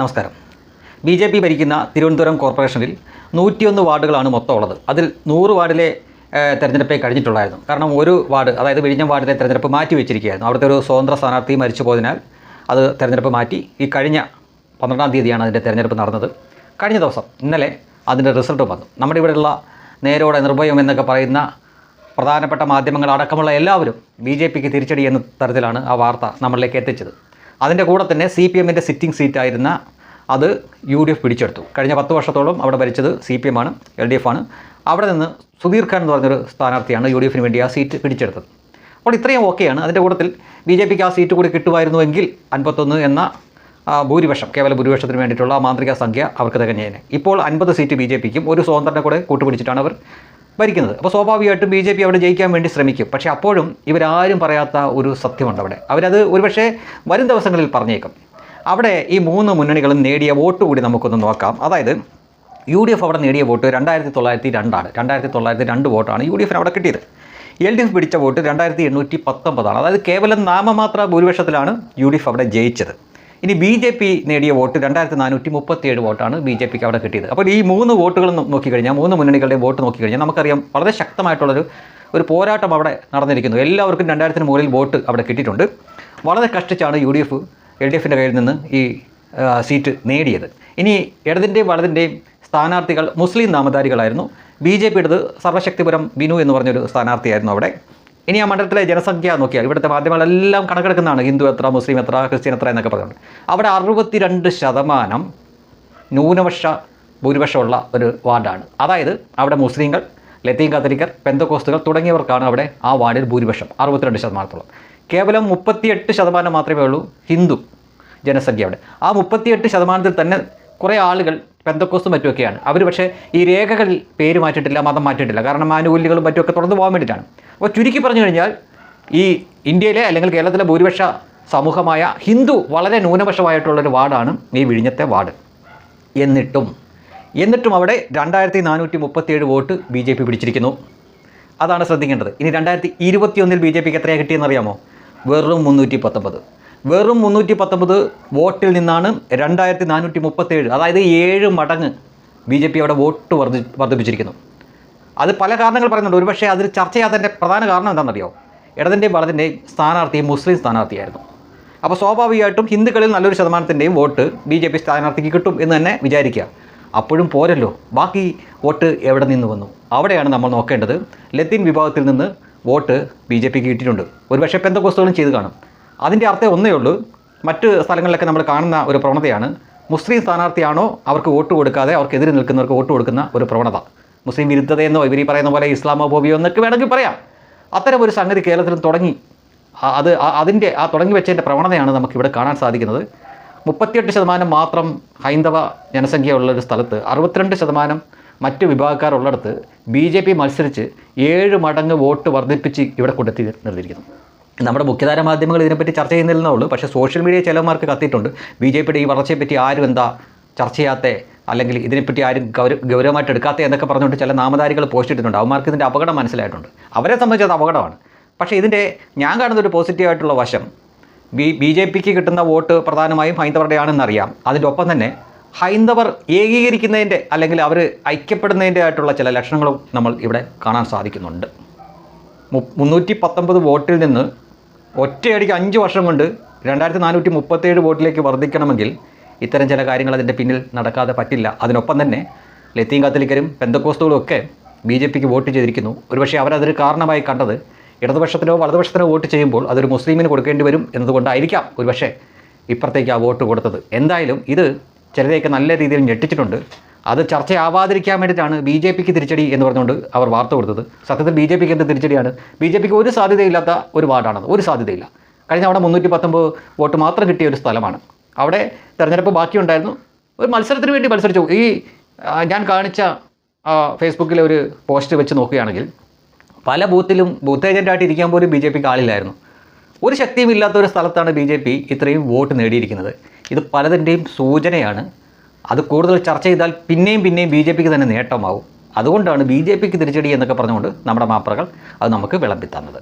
നമസ്കാരം. B J P ഭരിക്കുന്ന തിരുവനന്തപുരം കോർപ്പറേഷനിൽ നൂറ്റിയൊന്ന് വാർഡുകളാണ് മൊത്തം ഉള്ളത് അതിൽ നൂറ് വാർഡിലെ തെരഞ്ഞെടുപ്പേ കഴിഞ്ഞിട്ടുള്ളായിരുന്നു. കാരണം ഒരു വാർഡ് അതായത് വിഴിഞ്ഞം വാർഡിലെ തെരഞ്ഞെടുപ്പ് മാറ്റി വെച്ചിരിക്കുകയായിരുന്നു. അവിടുത്തെ ഒരു സ്വതന്ത്ര സ്ഥാനാർത്ഥി മരിച്ചു പോയതിനാൽ അത് തെരഞ്ഞെടുപ്പ് മാറ്റി ഈ കഴിഞ്ഞ പന്ത്രണ്ടാം തീയതിയാണ് അതിന്റെ തെരഞ്ഞെടുപ്പ് നടന്നത്. കഴിഞ്ഞ ദിവസം ഇന്നലെ അതിന്റെ റിസൾട്ട് വന്നു. നമ്മുടെ ഇവിടെയുള്ള നേരോടെ നിർഭയം എന്നൊക്കെ പറയുന്ന പ്രധാനപ്പെട്ട മാധ്യമങ്ങൾ അടക്കമുള്ള എല്ലാവരും ബി ജെ പിക്ക് തിരിച്ചടി എന്ന തരത്തിലാണ് ആ വാർത്ത നമ്മളിലേക്ക് എത്തിച്ചത്. അതിന്റെ കൂടെ തന്നെ സി പി എമ്മിന്റെ സിറ്റിംഗ് സീറ്റായിരുന്ന അത് യു ഡി എഫ് പിടിച്ചെടുത്തു. കഴിഞ്ഞ പത്ത് വർഷത്തോളം അവിടെ ഭരിച്ചത് സി പി എം ആണ് എൽ ഡി എഫ് ആണ്. അവിടെ നിന്ന് സുധീർ ഖാൻ എന്ന് പറഞ്ഞൊരു സ്ഥാനാർത്ഥിയാണ് യു ഡി എഫിന് വേണ്ടി ആ സീറ്റ് പിടിച്ചെടുത്തത്. അപ്പോൾ ഇത്രയും ഓക്കെയാണ്. അതിന്റെ കൂട്ടത്തിൽ ബി ജെ പിക്ക് ആ സീറ്റ് കൂടി കിട്ടുമായിരുന്നുവെങ്കിൽ അൻപത്തൊന്ന് എന്ന ഭൂരിപക്ഷം കേവല ഭൂരിപക്ഷത്തിന് വേണ്ടിയിട്ടുള്ള മാന്ത്രിക സംഖ്യ അവർക്ക് തികഞ്ഞേനെ ഇപ്പോൾ അൻപത് സീറ്റ് ബി ജെ പിക്കും ഒരു സ്വതന്ത്രനെ കൂടെ കൂട്ടുപിടിച്ചിട്ടാണ് അവർ ഭരിക്കുന്നത്. അപ്പോൾ സ്വാഭാവികമായിട്ടും ബി ജെ പി അവിടെ ജയിക്കാൻ വേണ്ടി ശ്രമിക്കും. പക്ഷേ അപ്പോഴും ഇവരാരും പറയാത്ത ഒരു സത്യമുണ്ട് അവിടെ. അവരത് ഒരുപക്ഷെ വരും ദിവസങ്ങളിൽ പറഞ്ഞേക്കും. അവിടെ ഈ മൂന്ന് മുന്നണികളും നേടിയ വോട്ട് കൂടി നമുക്കൊന്ന് നോക്കാം. അതായത് യു ഡി എഫ് അവിടെ നേടിയ വോട്ട് രണ്ടായിരത്തി തൊള്ളായിരത്തി രണ്ടാണ്. രണ്ടായിരത്തി തൊള്ളായിരത്തി രണ്ട് വോട്ടാണ് യു ഡി എഫിന് അവിടെ കിട്ടിയത്. എൽ ഡി എഫ് പിടിച്ച വോട്ട് രണ്ടായിരത്തി എണ്ണൂറ്റി പത്തൊമ്പതാണ് അതായത് കേവലം നാമമാത്ര ഭൂരിപക്ഷത്തിലാണ് യു ഡി എഫ് അവിടെ ജയിച്ചത്. ഇനി ബി ജെ പി നേടിയ വോട്ട് രണ്ടായിരത്തി നാനൂറ്റി മുപ്പത്തിയേഴ് വോട്ടാണ് ബി ജെ പിക്ക് അവിടെ കിട്ടിയത്. അപ്പോൾ ഈ മൂന്ന് വോട്ടുകൾ നോക്കിക്കഴിഞ്ഞാൽ മൂന്ന് മുന്നണികളുടെ വോട്ട് നോക്കിക്കഴിഞ്ഞാൽ നമുക്കറിയാം വളരെ ശക്തമായിട്ടുള്ളൊരു ഒരു പോരാട്ടം അവിടെ നടന്നിരിക്കുന്നു. എല്ലാവർക്കും രണ്ടായിരത്തിന് മുകളിൽ വോട്ട് അവിടെ കിട്ടിയിട്ടുണ്ട്. വളരെ കഷ്ടിച്ചാണ് U D F L D എഫിന്റെ കയ്യിൽ നിന്ന് ഈ സീറ്റ് നേടിയത്. ഇനി ഇടതിന്റെയും വലതിന്റെയും സ്ഥാനാർത്ഥികൾ മുസ്ലിം നാമധാരികളായിരുന്നു. ബി ജെ പിയുടേത് സർവശക്തിപുരം ബിനു എന്ന് പറഞ്ഞൊരു സ്ഥാനാർത്ഥിയായിരുന്നു അവിടെ. ഇനി ആ മണ്ഡലത്തിലെ ജനസംഖ്യ നോക്കിയാൽ ഇവിടുത്തെ മാധ്യമങ്ങളെല്ലാം കണക്കെടുക്കുന്നതാണ് ഹിന്ദു എത്ര മുസ്ലിം എത്ര ക്രിസ്ത്യൻ എത്ര എന്നൊക്കെ പറഞ്ഞുകൊണ്ട്. അവിടെ അറുപത്തിരണ്ട് ശതമാനം ന്യൂനപക്ഷ ഭൂരിപക്ഷമുള്ള ഒരു വാർഡാണ്. അതായത് അവിടെ മുസ്ലിങ്ങൾ ലത്തീൻ കത്തലിക്കർ പെന്തക്കോസ്തുകൾ തുടങ്ങിയവർക്കാണ് അവിടെ ആ വാർഡിൽ ഭൂരിപക്ഷം അറുപത്തിരണ്ട് ശതമാനത്തോളം. കേവലം മുപ്പത്തിയെട്ട് ശതമാനം മാത്രമേ ഉള്ളൂ ഹിന്ദു ജനസംഖ്യ അവിടെ. ആ മുപ്പത്തിയെട്ട് ശതമാനത്തിൽ തന്നെ കുറേ ആളുകൾ പെന്തക്കോസ്തും മറ്റുമൊക്കെയാണ്. അവർ പക്ഷേ ഈ രേഖകളിൽ പേര് മാറ്റിയിട്ടില്ല മതം മാറ്റിയിട്ടില്ല. കാരണം ആനുകൂല്യങ്ങളും മറ്റുമൊക്കെ തുടർന്ന് പോകാൻ വേണ്ടിയിട്ടാണ്. അപ്പോൾ ചുരുക്കി പറഞ്ഞു കഴിഞ്ഞാൽ ഈ ഇന്ത്യയിലെ അല്ലെങ്കിൽ കേരളത്തിലെ ഭൂരിപക്ഷ സമൂഹമായ ഹിന്ദു വളരെ ന്യൂനപക്ഷമായിട്ടുള്ളൊരു വാർഡാണ് ഈ വിഴിഞ്ഞത്തെ വാർഡ്. എന്നിട്ടും എന്നിട്ടും അവിടെ രണ്ടായിരത്തി നാനൂറ്റി മുപ്പത്തിയേഴ് വോട്ട് ബി ജെ പി പിടിച്ചിരിക്കുന്നു. അതാണ് ശ്രദ്ധിക്കേണ്ടത്. ഇനി രണ്ടായിരത്തി ഇരുപത്തിയൊന്നിൽ ബി ജെ പിക്ക് എത്രയാണ് കിട്ടിയെന്നറിയാമോ? വെറും മുന്നൂറ്റി പത്തൊമ്പത് വെറും മുന്നൂറ്റി പത്തൊമ്പത് വോട്ടിൽ നിന്നാണ് രണ്ടായിരത്തി നാനൂറ്റി മുപ്പത്തേഴ് അതായത് ഏഴ് മടങ്ങ് ബി ജെ പി അവിടെ വോട്ട് വർദ്ധി വർദ്ധിപ്പിച്ചിരിക്കുന്നു അത് പല കാരണങ്ങൾ പറയുന്നുണ്ട്. ഒരുപക്ഷെ അതിൽ ചർച്ച ചെയ്യാത്തതിന്റെ പ്രധാന കാരണം എന്താണെന്നറിയോ? ഇടതിന്റെയും വളതിന്റെയും സ്ഥാനാർത്ഥി മുസ്ലിം സ്ഥാനാർത്ഥിയായിരുന്നു. അപ്പോൾ സ്വാഭാവികമായിട്ടും ഹിന്ദുക്കളിൽ നല്ലൊരു ശതമാനത്തിന്റെയും വോട്ട് ബി ജെ പി സ്ഥാനാർത്ഥിക്ക് കിട്ടും എന്ന് തന്നെ വിചാരിക്കുക. അപ്പോഴും പോരല്ലോ. ബാക്കി വോട്ട് എവിടെ നിന്ന് വന്നു? അവിടെയാണ് നമ്മൾ നോക്കേണ്ടത്. ലത്തീൻ വിഭാഗത്തിൽ നിന്ന് വോട്ട് ബി ജെ പിക്ക് കിട്ടിയിട്ടുണ്ട്. ഒരുപക്ഷെ പെന്തക്കോസ്തുകളും ചെയ്ത് കാണും. അതിന്റെ അർത്ഥം ഒന്നേ ഉള്ളൂ. മറ്റ് സ്ഥലങ്ങളിലൊക്കെ നമ്മൾ കാണുന്ന ഒരു പ്രവണതയാണ്. മുസ്ലിം സ്ഥാനാർത്ഥിയാണോ അവർക്ക് വോട്ട് കൊടുക്കാതെ അവർക്കെതിരെ നിൽക്കുന്നവർക്ക് വോട്ട് കൊടുക്കുന്ന ഒരു പ്രവണത. മുസ്ലിം വിരുദ്ധതയെന്നോ ഇവർ ഈ പറയുന്ന പോലെ ഇസ്ലാമോഫോബിയോ എന്നൊക്കെ വേണമെങ്കിൽ പറയാം. അത്തരം ഒരു സംഗതി കേരളത്തിലും തുടങ്ങി. അത് അതിന്റെ ആ തുടങ്ങി വെച്ചതിന്റെ പ്രവണതയാണ് നമുക്കിവിടെ കാണാൻ സാധിക്കുന്നത്. മുപ്പത്തിയെട്ട് ശതമാനം മാത്രം ഹൈന്ദവ ജനസംഖ്യയുള്ള ഒരു സ്ഥലത്ത് അറുപത്തിരണ്ട് ശതമാനം മറ്റ് വിഭാഗക്കാരുള്ളിടത്ത് ബി ജെ പി മത്സരിച്ച് ഏഴ് മടങ്ങ് വോട്ട് വർദ്ധിപ്പിച്ച് ഇവിടെ കൊണ്ടെത്തി നിർത്തിയിരിക്കുന്നു. നമ്മുടെ മുഖ്യധാര മാധ്യമങ്ങൾ ഇതിനെപ്പറ്റി ചർച്ച ചെയ്യുന്നില്ലെന്നേ ഉള്ളൂ. പക്ഷേ സോഷ്യൽ മീഡിയ ചിലവന്മാർക്ക് കത്തിയിട്ടുണ്ട്. ബി ജെ പിയുടെ ഈ വളർച്ചയെപ്പറ്റി ആരും എന്താ ചർച്ച ചെയ്യാത്ത അല്ലെങ്കിൽ ഇതിനെപ്പറ്റി ആരും ഗൗര ഗൗരവമായിട്ട് എടുക്കാത്ത എന്നൊക്കെ പറഞ്ഞുകൊണ്ട് ചില നാമധാരികൾ പോസ്റ്റ് ഇട്ടിട്ടുണ്ട്. അവന്മാർക്ക് ഇതിന്റെ അപകടം മനസ്സിലായിട്ടുണ്ട്. അവരെ സംബന്ധിച്ച് അത് അപകടമാണ്. പക്ഷേ ഇതിന്റെ ഞാൻ കാണുന്ന ഒരു പോസിറ്റീവായിട്ടുള്ള വശം. ബി ബി ജെ പിക്ക് കിട്ടുന്ന വോട്ട് പ്രധാനമായും ഹൈന്ദവരുടെയാണെന്നറിയാം. അതിന്റെ ഒപ്പം തന്നെ ഹൈന്ദവർ ഏകീകരിക്കുന്നതിന്റെ അല്ലെങ്കിൽ അവർ ഐക്യപ്പെടുന്നതിന്റെ ആയിട്ടുള്ള ചില ലക്ഷണങ്ങളും നമ്മൾ ഇവിടെ കാണാൻ സാധിക്കുന്നുണ്ട്. മുന്നൂറ്റി പത്തൊമ്പത് വോട്ടിൽ നിന്ന് ഒറ്റയടിക്ക് അഞ്ച് വർഷം കൊണ്ട് രണ്ടായിരത്തി നാനൂറ്റി മുപ്പത്തേഴ് വോട്ടിലേക്ക് വർദ്ധിക്കണമെങ്കിൽ ഇത്തരം ചില കാര്യങ്ങൾ അതിന്റെ പിന്നിൽ നടക്കാതെ പറ്റില്ല. അതിനൊപ്പം തന്നെ ലത്തീൻ കാത്തലിക്കരും പെന്തക്കോസ്തുകളും ഒക്കെ ബി ജെ പിക്ക് വോട്ട് ചെയ്തിരിക്കുന്നു. ഒരുപക്ഷെ അവരതൊരു കാരണമായി കണ്ടത് ഇടതുപക്ഷത്തിനോ വലതുപക്ഷത്തിനോ വോട്ട് ചെയ്യുമ്പോൾ അതൊരു മുസ്ലിമിന് കൊടുക്കേണ്ടി വരും എന്നതുകൊണ്ടായിരിക്കാം ഒരുപക്ഷെ ഇപ്പുറത്തേക്ക് ആ വോട്ട് കൊടുത്തത്. എന്തായാലും ഇത് ചിലരെയൊക്കെ നല്ല രീതിയിൽ ഞെട്ടിച്ചിട്ടുണ്ട്. അത് ചർച്ചയാവാതിരിക്കാൻ വേണ്ടിയിട്ടാണ് ബി ജെ പിക്ക് തിരിച്ചടി എന്ന് പറഞ്ഞുകൊണ്ട് അവർ വാർത്ത കൊടുത്തത്. സത്യത്തിൽ ബി ജെ പിക്ക് എന്ത് തിരിച്ചടിയാണ്? ബി ജെ പിക്ക് ഒരു സാധ്യതയില്ലാത്ത ഒരു വാർഡാണത്. ഒരു സാധ്യതയില്ല. കഴിഞ്ഞ അവിടെ മുന്നൂറ്റി പത്തൊമ്പത് വോട്ട് മാത്രം കിട്ടിയ ഒരു സ്ഥലമാണ്. അവിടെ തിരഞ്ഞെടുപ്പ് ബാക്കിയുണ്ടായിരുന്നു. ഒരു മത്സരത്തിന് വേണ്ടി മത്സരിച്ചു. ഈ ഞാൻ കാണിച്ച ഫേസ്ബുക്കിലെ ഒരു പോസ്റ്റ് വെച്ച് നോക്കുകയാണെങ്കിൽ പല ബൂത്തിലും ബൂത്ത് ഏജന്റായിട്ട് ഇരിക്കാൻ പോലും ബി ജെ പിക്ക് ആളില്ലായിരുന്നു. ഒരു ശക്തിയും ഇല്ലാത്ത ഒരു സ്ഥലത്താണ് ബി ജെ പി ഇത്രയും വോട്ട് നേടിയിരിക്കുന്നത്. ഇത് പലതിന്റെയും സൂചനയാണ്. അത് കൂടുതൽ ചർച്ച ചെയ്താൽ പിന്നെയും പിന്നെയും ബി ജെ പിക്ക് തന്നെ നേട്ടമാവും അതുകൊണ്ടാണ് ബി ജെ പിക്ക് തിരിച്ചടി എന്നൊക്കെ പറഞ്ഞുകൊണ്ട് നമ്മുടെ മാപ്രകൾ അത് നമുക്ക് വിളമ്പി തന്നത്